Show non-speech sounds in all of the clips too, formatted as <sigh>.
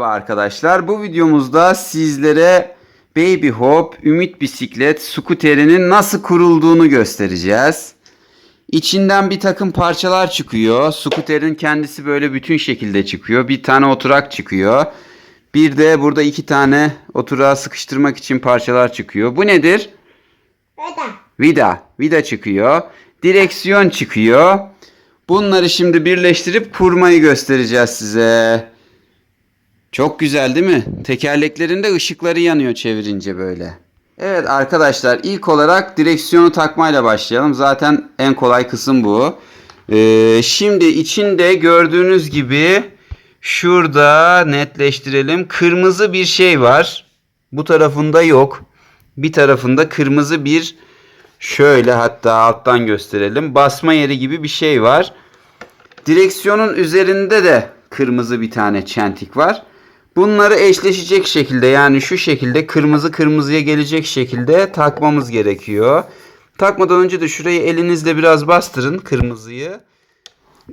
arkadaşlar. Bu videomuzda sizlere Baby Hop Ümit Bisiklet skuterinin nasıl kurulduğunu göstereceğiz. İçinden bir takım parçalar çıkıyor. Skuterin kendisi böyle bütün şekilde çıkıyor. Bir tane oturak çıkıyor. Bir de burada iki tane oturağı sıkıştırmak için parçalar çıkıyor. Bu nedir? Neden? Vida. Vida çıkıyor. Direksiyon çıkıyor. Bunları şimdi birleştirip kurmayı göstereceğiz size. Çok güzel değil mi? Tekerleklerinde ışıkları yanıyor çevirince böyle. Evet arkadaşlar ilk olarak direksiyonu takmayla başlayalım. Zaten en kolay kısım bu. Ee, şimdi içinde gördüğünüz gibi şurada netleştirelim. Kırmızı bir şey var. Bu tarafında yok. Bir tarafında kırmızı bir şöyle hatta alttan gösterelim. Basma yeri gibi bir şey var. Direksiyonun üzerinde de kırmızı bir tane çentik var. Bunları eşleşecek şekilde yani şu şekilde kırmızı kırmızıya gelecek şekilde takmamız gerekiyor. Takmadan önce de şurayı elinizle biraz bastırın kırmızıyı.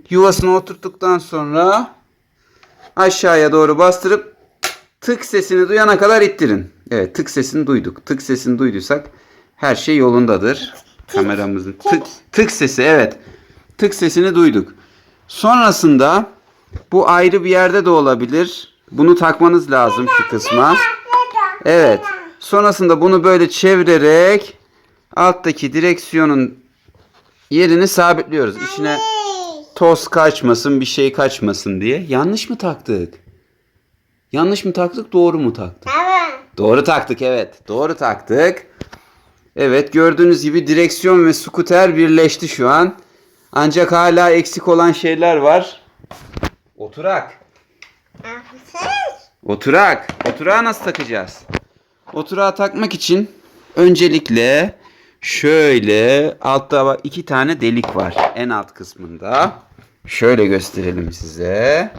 Yuvasına oturttuktan sonra aşağıya doğru bastırıp tık sesini duyana kadar ittirin. Evet tık sesini duyduk. Tık sesini duyduysak her şey yolundadır. Kameramızın tık tık sesi evet. Tık sesini duyduk. Sonrasında bu ayrı bir yerde de olabilir. Bunu takmanız lazım şu kısma. Evet. Sonrasında bunu böyle çevirerek alttaki direksiyonun yerini sabitliyoruz. İçine toz kaçmasın, bir şey kaçmasın diye. Yanlış mı taktık? Yanlış mı taktık, doğru mu taktık? Doğru taktık evet. Doğru taktık. Evet gördüğünüz gibi direksiyon ve skuter birleşti şu an. Ancak hala eksik olan şeyler var. Oturak. Oturak. Oturağı nasıl takacağız? Oturağı takmak için öncelikle şöyle altta iki tane delik var en alt kısmında. Şöyle gösterelim size.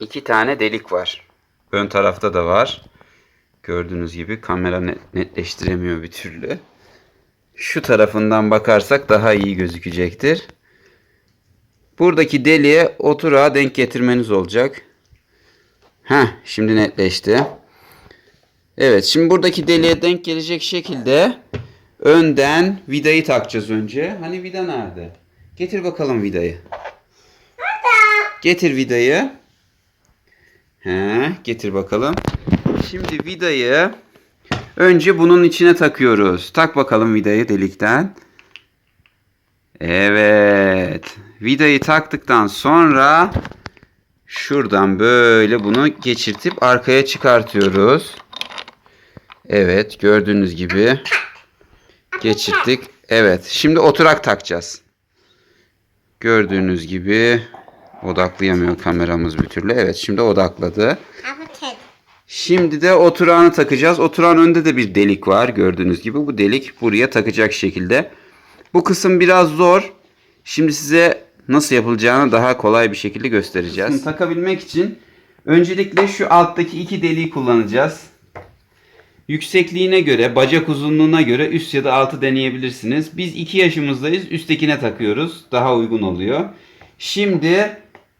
İki tane delik var. Ön tarafta da var. Gördüğünüz gibi kamera net- netleştiremiyor bir türlü. Şu tarafından bakarsak daha iyi gözükecektir. Buradaki deliğe oturağı denk getirmeniz olacak. Heh, şimdi netleşti. Evet, şimdi buradaki deliğe denk gelecek şekilde önden vidayı takacağız önce. Hani vida nerede? Getir bakalım vidayı. Getir vidayı. He, getir bakalım. Şimdi vidayı önce bunun içine takıyoruz. Tak bakalım vidayı delikten. Evet. Vidayı taktıktan sonra şuradan böyle bunu geçirtip arkaya çıkartıyoruz. Evet, gördüğünüz gibi geçirttik. Evet, şimdi oturak takacağız. Gördüğünüz gibi odaklayamıyor kameramız bir türlü. Evet, şimdi odakladı. Şimdi de oturağını takacağız. Oturağın önünde de bir delik var gördüğünüz gibi. Bu delik buraya takacak şekilde. Bu kısım biraz zor. Şimdi size nasıl yapılacağını daha kolay bir şekilde göstereceğiz. Takabilmek için öncelikle şu alttaki iki deliği kullanacağız. Yüksekliğine göre, bacak uzunluğuna göre üst ya da altı deneyebilirsiniz. Biz 2 yaşımızdayız. Üsttekine takıyoruz. Daha uygun oluyor. Şimdi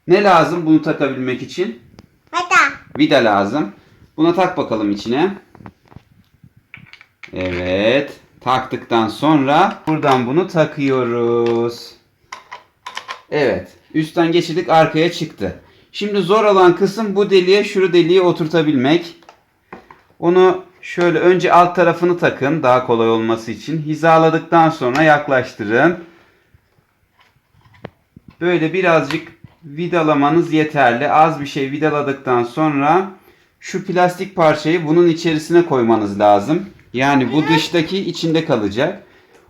ne lazım bunu takabilmek için? Hadi. Vida lazım. Buna tak bakalım içine. Evet. Taktıktan sonra buradan bunu takıyoruz. Evet. Üstten geçirdik arkaya çıktı. Şimdi zor olan kısım bu deliğe şu deliği oturtabilmek. Onu şöyle önce alt tarafını takın daha kolay olması için. Hizaladıktan sonra yaklaştırın. Böyle birazcık vidalamanız yeterli. Az bir şey vidaladıktan sonra şu plastik parçayı bunun içerisine koymanız lazım. Yani bu dıştaki içinde kalacak.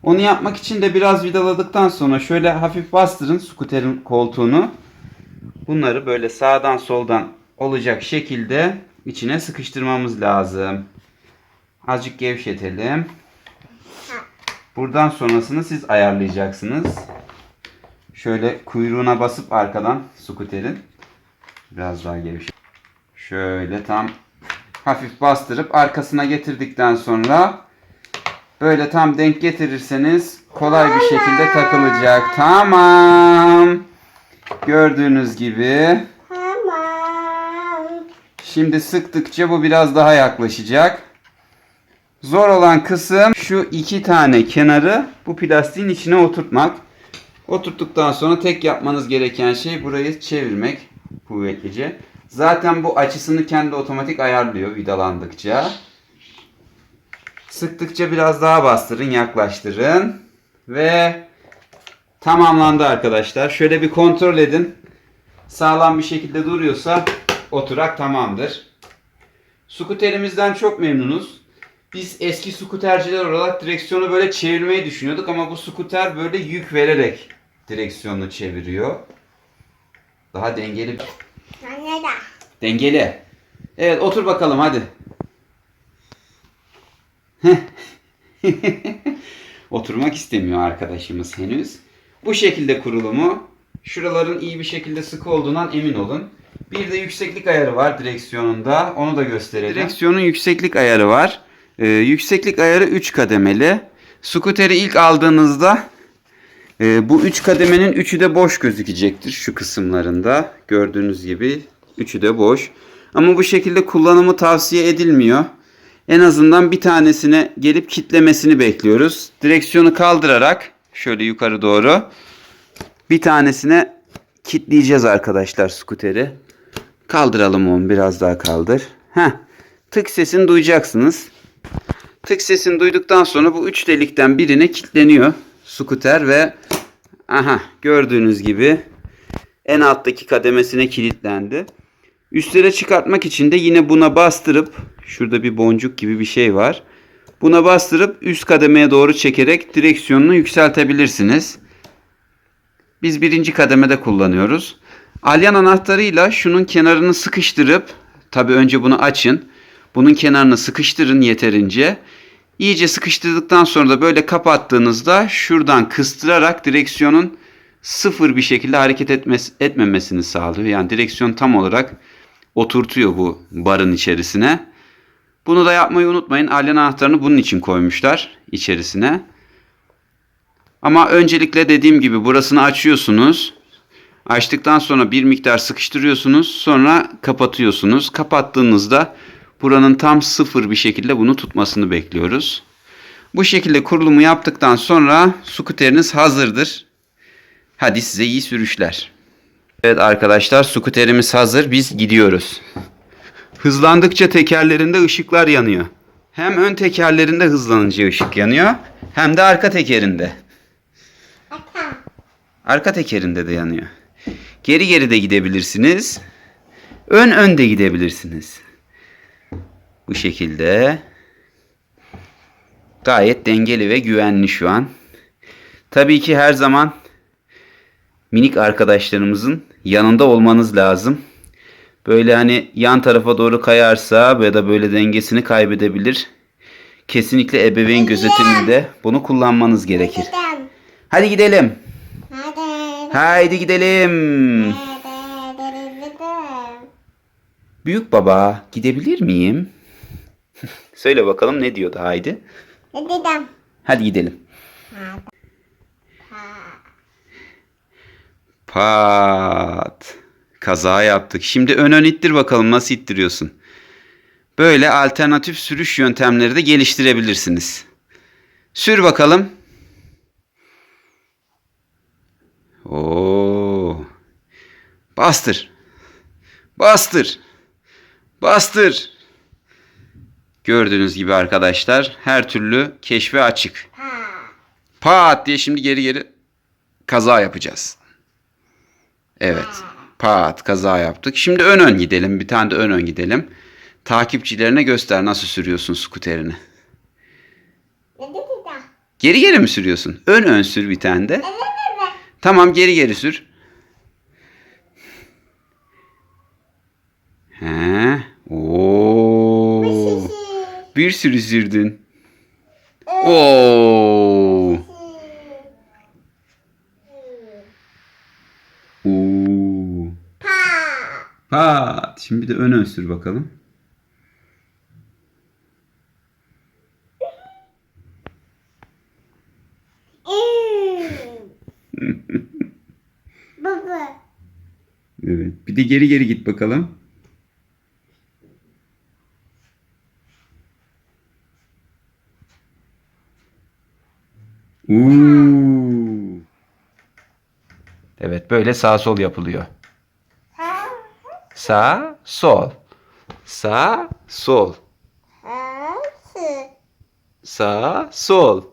Onu yapmak için de biraz vidaladıktan sonra şöyle hafif bastırın skuterin koltuğunu. Bunları böyle sağdan soldan olacak şekilde içine sıkıştırmamız lazım. Azıcık gevşetelim. Buradan sonrasını siz ayarlayacaksınız. Şöyle kuyruğuna basıp arkadan skuterin biraz daha gevşet. Şöyle tam hafif bastırıp arkasına getirdikten sonra böyle tam denk getirirseniz kolay bir şekilde takılacak. Tamam. Gördüğünüz gibi. Şimdi sıktıkça bu biraz daha yaklaşacak. Zor olan kısım şu iki tane kenarı bu plastiğin içine oturtmak. Oturttuktan sonra tek yapmanız gereken şey burayı çevirmek kuvvetlice. Zaten bu açısını kendi otomatik ayarlıyor vidalandıkça. Sıktıkça biraz daha bastırın, yaklaştırın. Ve tamamlandı arkadaşlar. Şöyle bir kontrol edin. Sağlam bir şekilde duruyorsa oturak tamamdır. Skuterimizden çok memnunuz. Biz eski skuterciler olarak direksiyonu böyle çevirmeyi düşünüyorduk ama bu skuter böyle yük vererek direksiyonu çeviriyor. Daha dengeli. Anne de. Dengeli. Evet otur bakalım hadi. <laughs> Oturmak istemiyor arkadaşımız henüz. Bu şekilde kurulumu. Şuraların iyi bir şekilde sıkı olduğundan emin olun. Bir de yükseklik ayarı var direksiyonunda. Onu da gösterelim. Direksiyonun yükseklik ayarı var. Ee, yükseklik ayarı 3 kademeli. Scooter'i ilk aldığınızda e, bu 3 kademenin 3'ü de boş gözükecektir şu kısımlarında. Gördüğünüz gibi 3'ü de boş. Ama bu şekilde kullanımı tavsiye edilmiyor. En azından bir tanesine gelip kitlemesini bekliyoruz. Direksiyonu kaldırarak şöyle yukarı doğru bir tanesine kitleyeceğiz arkadaşlar skuteri. Kaldıralım onu biraz daha kaldır. Heh. Tık sesini duyacaksınız. Tık sesini duyduktan sonra bu üç delikten birine kilitleniyor skuter ve aha gördüğünüz gibi en alttaki kademesine kilitlendi. Üstlere çıkartmak için de yine buna bastırıp şurada bir boncuk gibi bir şey var. Buna bastırıp üst kademeye doğru çekerek direksiyonunu yükseltebilirsiniz. Biz birinci kademede kullanıyoruz. Alyan anahtarıyla şunun kenarını sıkıştırıp tabi önce bunu açın. Bunun kenarını sıkıştırın yeterince. İyice sıkıştırdıktan sonra da böyle kapattığınızda şuradan kıstırarak direksiyonun sıfır bir şekilde hareket etmemesini sağlıyor. Yani direksiyon tam olarak oturtuyor bu barın içerisine. Bunu da yapmayı unutmayın. Alyan anahtarını bunun için koymuşlar içerisine. Ama öncelikle dediğim gibi burasını açıyorsunuz. Açtıktan sonra bir miktar sıkıştırıyorsunuz. Sonra kapatıyorsunuz. Kapattığınızda buranın tam sıfır bir şekilde bunu tutmasını bekliyoruz. Bu şekilde kurulumu yaptıktan sonra skuteriniz hazırdır. Hadi size iyi sürüşler. Evet arkadaşlar skuterimiz hazır. Biz gidiyoruz. Hızlandıkça tekerlerinde ışıklar yanıyor. Hem ön tekerlerinde hızlanınca ışık yanıyor hem de arka tekerinde. Arka tekerinde de yanıyor. Geri geri de gidebilirsiniz. Ön ön de gidebilirsiniz. Bu şekilde. Gayet dengeli ve güvenli şu an. Tabii ki her zaman minik arkadaşlarımızın yanında olmanız lazım. Böyle hani yan tarafa doğru kayarsa ya da böyle dengesini kaybedebilir. Kesinlikle ebeveyn gözetiminde bunu kullanmanız gerekir. Hadi gidelim. Hadi. Haydi gidelim. Büyük baba gidebilir miyim? <laughs> Söyle bakalım ne diyordu haydi. Gidelim. Hadi gidelim. Hadi. Ha. Pat. Kaza yaptık. Şimdi ön ön ittir bakalım nasıl ittiriyorsun. Böyle alternatif sürüş yöntemleri de geliştirebilirsiniz. Sür bakalım. Oo. Bastır. Bastır. Bastır. Gördüğünüz gibi arkadaşlar her türlü keşfe açık. Pat diye şimdi geri geri kaza yapacağız. Evet. Pat kaza yaptık. Şimdi ön ön gidelim. Bir tane de ön ön gidelim. Takipçilerine göster nasıl sürüyorsun skuterini. Geri geri mi sürüyorsun? Ön ön sür bir tane de. Evet. Evet. Tamam geri geri sür. He. Oo. Sisi. Bir sürü sürdün. Oo. Pat. Şimdi bir de öne önsür bakalım. Baba. Evet. Bir de geri geri git bakalım. Uuu. Evet böyle sağ sol yapılıyor. Sağ sol. Sağ sol. Sağ sol.